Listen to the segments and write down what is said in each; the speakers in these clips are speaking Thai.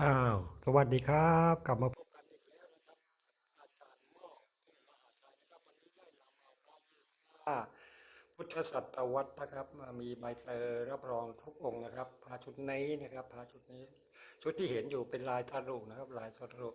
อ้าว สวัสดีครับ กลับมาพบกันอีกแล้วนะครับ อาจารย์หม้อคุณมหาชัยนะครับ วันนี้ได้นำเอาพระยี่ห้าพุทธศตวรรษนะครับมามีใบเซอร์รับรองทุกองค์นะครับพระชุดนี้นะครับพระชุดนี้ ชุดที่เห็นอยู่เป็นลายสรุนะครับ ลายสรุ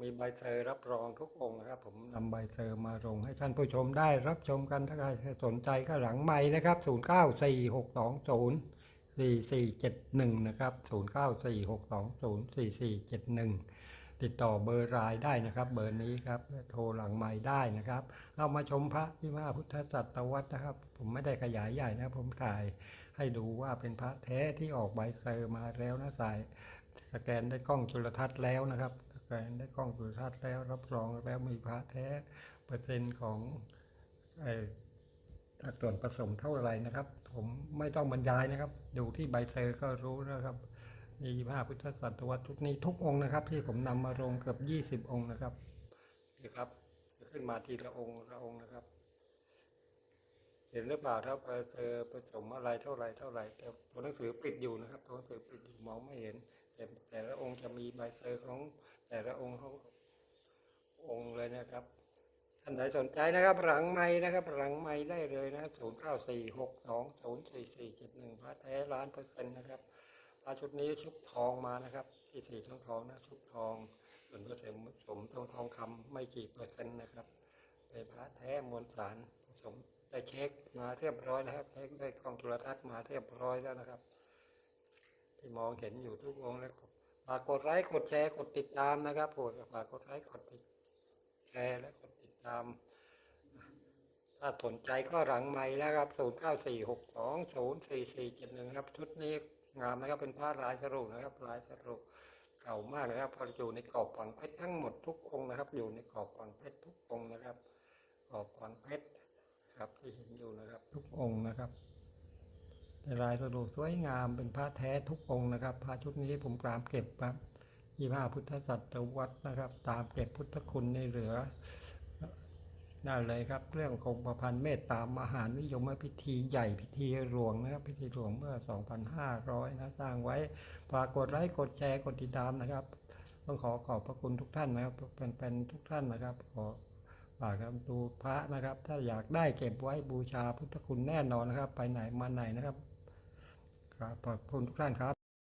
มีใบเซอร์รับรองทุกองค์นะครับ ผมนำใบเซอร์มาลงให้ท่านผู้ชมได้รับชมกันถ้าใครสนใจก็หลังไม้นะครับ 0 9 4 6 2 0 4471 นะครับ 0946204471 ติดต่อเบอร์รายได้นะครับ เบอร์นี้ครับ โทรหลังไม้ได้นะครับ เรามาชมพระที่ว่าพุทธศตวรรษนะครับ ผมไม่ได้ขยายใหญ่นะ ผมถ่ายให้ดูว่าเป็นพระแท้ที่ออกใบเซอร์มาแล้วนะสายสแกนได้กล้องจุลทรรศน์แล้วนะครับสแกนได้กล้องจุลทรรศน์แล้วรับรองแล้วมีพระแท้เปอร์เซ็นต์ของ สัดส่วนผสมเท่าไหรนะครับ ผมไม่ต้องบรรยายนะครับ ดูที่ใบเซอร์ก็รู้นะครับยี่ห้าพุทธศตวรรษชุดนี้ทุกองค์นะครับ ที่ผมนำมาลงเกือบยี่สิบองค์นะครับนี่ครับจะขึ้นมาทีละองค์ละองค์นะครับ เห็นหรือเปล่าถ้าใบเซอร์ผสมอะไรเท่าไรเท่าไรแต่ตัวหนังสือปิดอยู่นะครับตัวหนังสือปิดอยู่มองไม่เห็น แต่แต่ละองค์จะมีใบเซอร์ของแต่ละองค์ขององค์เลยนะครับ ท่านใดสนใจนะครับ หลังไม้นะครับ หลังไม้ได้เลยนะศูนย์เก้าสี่หกสองศูนย์สี่สี่เจ็ดหนึ่งพระแท้ล้านเปอร์เซ็นต์นะครับพระชุดนี้ชุบทองมานะครับ ที่สีทองทองนะชุบทองส่วนผสมสมทองทองคำไม่กี่เปอร์เซ็นต์นะครับเป็นพระแท้มวลสารผสมได้เช็คมาเรียบร้อยนะครับเช็คได้กล้องโทรทัศน์มาเรียบร้อยแล้วนะครับ ที่มองเห็นอยู่ทุกองค์แล้วฝากกดไลค์กดแชร์กดติดตามนะครับโปรดฝากกดไลค์กดติดแชร์และกด ตาม ถ้าสนใจก็หลังไม้แล้วครับ0 9 4 6 2 0 4 4 7 1ครับ ชุดนี้งามนะครับเป็นผ้าลายสรุปนะครับลายสรุปเก่ามากนะครับพออยู่ในกรอบฝังเพชรทั้งหมดทุกองนะครับ อยู่ในกรอบฝังเพชรทุกองนะครับกรอบฝังเพชรครับที่เห็นอยู่นะครับ ทุกองนะครับในลายสรุปสวยงามเป็นผ้าแท้ทุกองนะครับผ้าชุดนี้ผมกรามเก็บครับยี่ห้าพุทธศตวรรษนะครับ ตามเก็บพุทธคุณในเหลือ นั่นเลยครับ เรื่องคงประพันธ์เมตตามหานิยมพิธีใหญ่พิธีหลวงนะครับพิธีหลวงเมื่อ 2,500 นะสร้างไว้ฝากกดไลค์กดแชร์กดติดตามนะครับต้องขอขอบพระคุณทุกท่านนะครับเป็นๆทุกท่านนะครับ ขอฝากครับดูพระนะครับ ถ้าอยากได้เก็บไว้บูชาพุทธคุณแน่นอนนะครับ ไปไหนมาไหนนะครับ ครับขอบคุณทุกท่านครับ